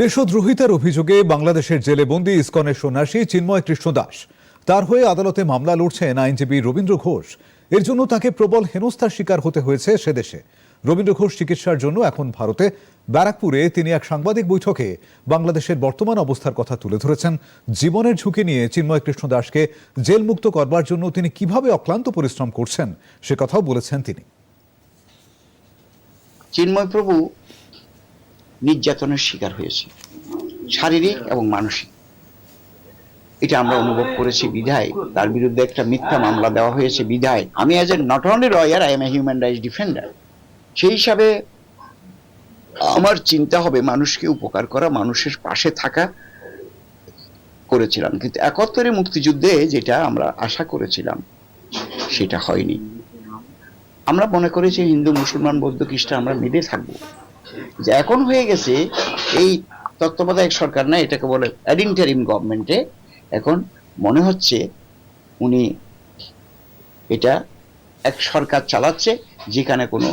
দেশদ্রোহিতার অভিযোগে বাংলাদেশের জেলে বন্দি ইসকনের সন্ন্যাসী চিন্ময় কৃষ্ণ দাস। তার হয়ে আদালতে মামলা লড়ছেন আইনজীবী রবীন্দ্র ঘোষ। এর জন্য তাকে প্রবল হেনস্থার শিকার হতে হয়েছে সে দেশে। রবীন্দ্র ঘোষ চিকিৎসার জন্য এখন ভারতে। ব্যারাকপুরে তিনি এক সাংবাদিক বৈঠকে বাংলাদেশের বর্তমান অবস্থার কথা তুলে ধরেছেন। জীবনের ঝুঁকি নিয়ে চিন্ময় কৃষ্ণ দাসকে জেলমুক্ত করবার জন্য তিনি কীভাবে অক্লান্ত পরিশ্রম করছেন, সে কথাও বলেছেন তিনি। চিন্ময় প্রভু নির্যাতনের শিকার হয়েছে, শারীরিক এবং মানসিক। এটা আমরা অনুভব করেছি বিধায়, তার বিরুদ্ধে একটা মিথ্যা মামলা দেওয়া হয়েছে বিধায়। আমি as a not only lawyer I am a human rights defender সেই হিসাবে আমার চিন্তা হবে মানুষকে উপকার করা, মানুষের পাশে থাকা করেছিলাম। কিন্তু একাত্তরে মুক্তিযুদ্ধে যেটা আমরা আশা করেছিলাম, সেটা হয়নি। আমরা মনে করেছি হিন্দু, মুসলমান, বৌদ্ধ, খ্রিস্টান, আমরা মিলে থাকব। যে এখন হয়ে গেছে এই তত্ত্বাবধায়ক সরকার, না, এটাকে বলে অ্যাডিন্টারিম গভর্নমেন্টে এখন মনে হচ্ছে উনি এটা এক সরকার চালাচ্ছে যেখানে কোনো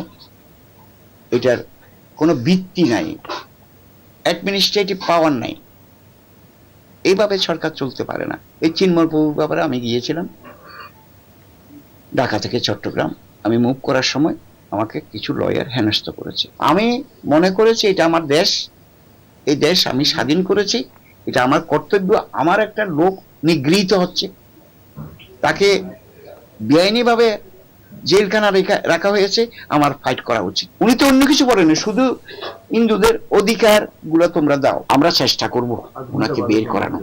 এটার কোনো ভিত্তি নাই অ্যাডমিনিস্ট্রেটিভ পাওয়ার নাই। এইভাবে সরকার চলতে পারে না। এই চিন্ময় প্রভুর ব্যাপারে আমি গিয়েছিলাম, ঢাকা থেকে চট্টগ্রাম। আমি মুভ করার সময় আমাকে কিছু লয়ার হেনস্থ করেছে। আমি মনে করেছি এটা আমার দেশ, এই দেশ আমি স্বাধীন করেছি, এটা আমার কর্তব্য, আমার একটা লোক নিগৃহীত হচ্ছে। তাকে বেআইনিভাবে জেলখানা রেখা, রাখা হয়েছে, আমার ফাইট করা উচিত। উনি তো অন্য কিছু বলেনি শুধু হিন্দুদের অধিকারগুলো তোমরা দাও, আমরা চেষ্টা করব ওনাকে বের করানো